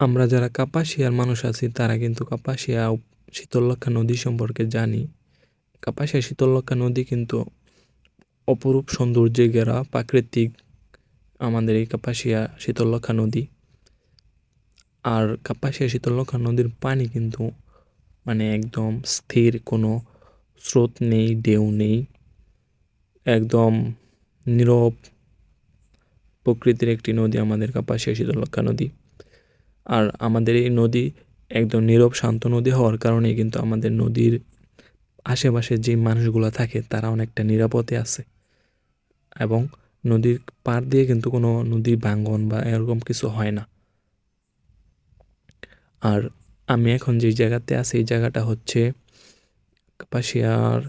আমরা যারা কাপাসিয়ার মানুষ আছি, তারা কিন্তু কাপাসিয়া শীতলক্ষা নদী সম্পর্কে জানি। কাপাসিয়া শীতলক্ষা নদী কিন্তু অপরূপ সৌন্দর্যে ঘেরা প্রাকৃতিক আমাদের এই কাপাসিয়া শীতলক্ষা নদী। আর কাপাসিয়া শীতলক্ষা নদীর পানি কিন্তু মানে একদম স্থির, কোনো স্রোত নেই, ঢেউ নেই। একদম নীরব প্রকৃতির একটি নদী আমাদের কাপাসিয়া শীতলক্ষা নদী। আর আমাদের এই নদী একদম নীরব, শান্ত নদী হওয়ার কারণে কিন্তু আমাদের নদীর আশেপাশে যে মানুষগুলো থাকে, তারা অনেকটা নিরাপদে আছে। এবং নদীর পাড় দিয়ে কিন্তু কোনো নদী ভাঙ্গন বা এরকম কিছু হয় না। আর আমি এখন যে জায়গাতে আছি, এই জায়গাটা হচ্ছে কাপাসিয়ার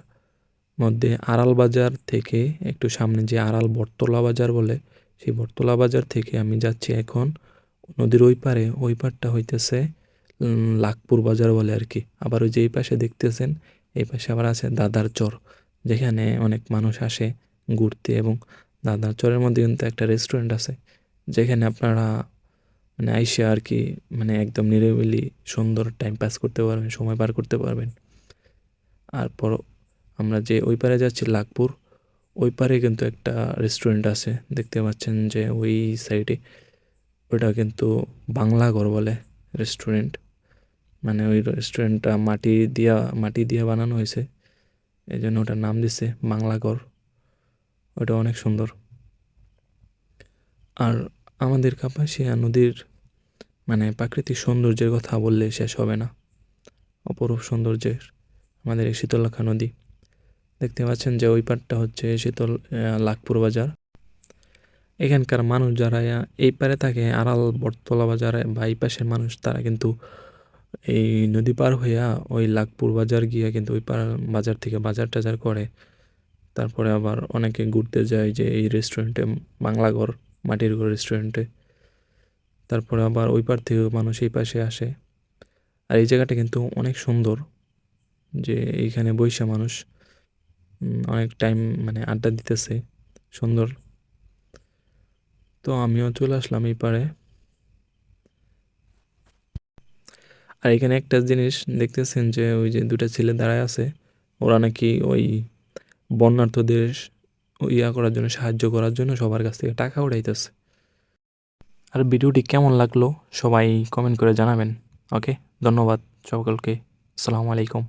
মধ্যে আড়াল বাজার থেকে একটু সামনে যে আড়াল বটতলা বাজার বলে, সেই বটতলা বাজার থেকে আমি যাচ্ছি এখন। নদীর ওই পারে, ওই পারটা হইতেছে লাখপুর বাজার বলে আর কি। আবার ওই যে এই পাশে দেখতেছেন, এই পাশে আবার আছে দাদার চর, যেখানে অনেক মানুষ আসে ঘুরতে এবং দাদার চরের মধ্যে কিন্তু একটা রেস্টুরেন্ট আছে, যেখানে আপনারা মানে আইসা আর কি মানে একদম নিরিবিলি সুন্দর টাইম পাস করতে পারবেন, সময় পার করতে পারবেন। আর পর আমরা যে ওই পারে যাচ্ছি, লাখপুর, ওই পারে কিন্তু একটা রেস্টুরেন্ট আছে, দেখতে পাচ্ছেন যে ওই সাইডে ওটা কিন্তু বাংলা ঘর বলে রেস্টুরেন্ট মানে ওই রেস্টুরেন্টটা মাটি দিয়া, মাটি দিয়ে বানানো হয়েছে। এই জন্য ওটার নাম দিছে বাংলা ঘর। ওটা অনেক সুন্দর। আর আমাদের কাপাসিয়া নদীর মানে প্রাকৃতিক সৌন্দর্যের কথা বললে শেষ হবে না। অপরূপ সৌন্দর্যের আমাদের এই শীতলক্ষা নদী। দেখতে পাচ্ছেন যে ওই পারটা হচ্ছে শীতল লাখপুর বাজার। এখানকার মানুষ যারা এই পারে থাকে আড়াল, বটতলা বাজারে বা এই পাশের মানুষ, তারা কিন্তু এই নদী পার হইয়া ওই লাখপুর বাজার গিয়ে কিন্তু ওই পার বাজার থেকে বাজার টাজার করে। তারপরে আবার অনেকে ঘুরতে যায় যে এই রেস্টুরেন্টে বাংলা ঘর, মাটির ঘর রেস্টুরেন্টে তারপরে আবার ওই পার থেকে মানুষ এই পাশে আসে। আর এই জায়গাটা কিন্তু অনেক সুন্দর যে এইখানে বৈশা মানুষ অনেক টাইম মানে আড্ডা দিতেছে। সুন্দর। তো আমিও চলে আসলাম এই পারে আর এখানে একটা জিনিস দেখতেছেন যে ওই যে দুটা ছেলে দাঁড়ায় আছে, ওরা নাকি ওই বন্যার্থদের ইয়া করার জন্য, সাহায্য করার জন্য সবার কাছ থেকে টাকা উঠাইতেছে। আর ভিডিওটি কেমন লাগল সবাই কমেন্ট করে জানাবেন, ওকে? ধন্যবাদ সকলকে, আসসালামু আলাইকুম।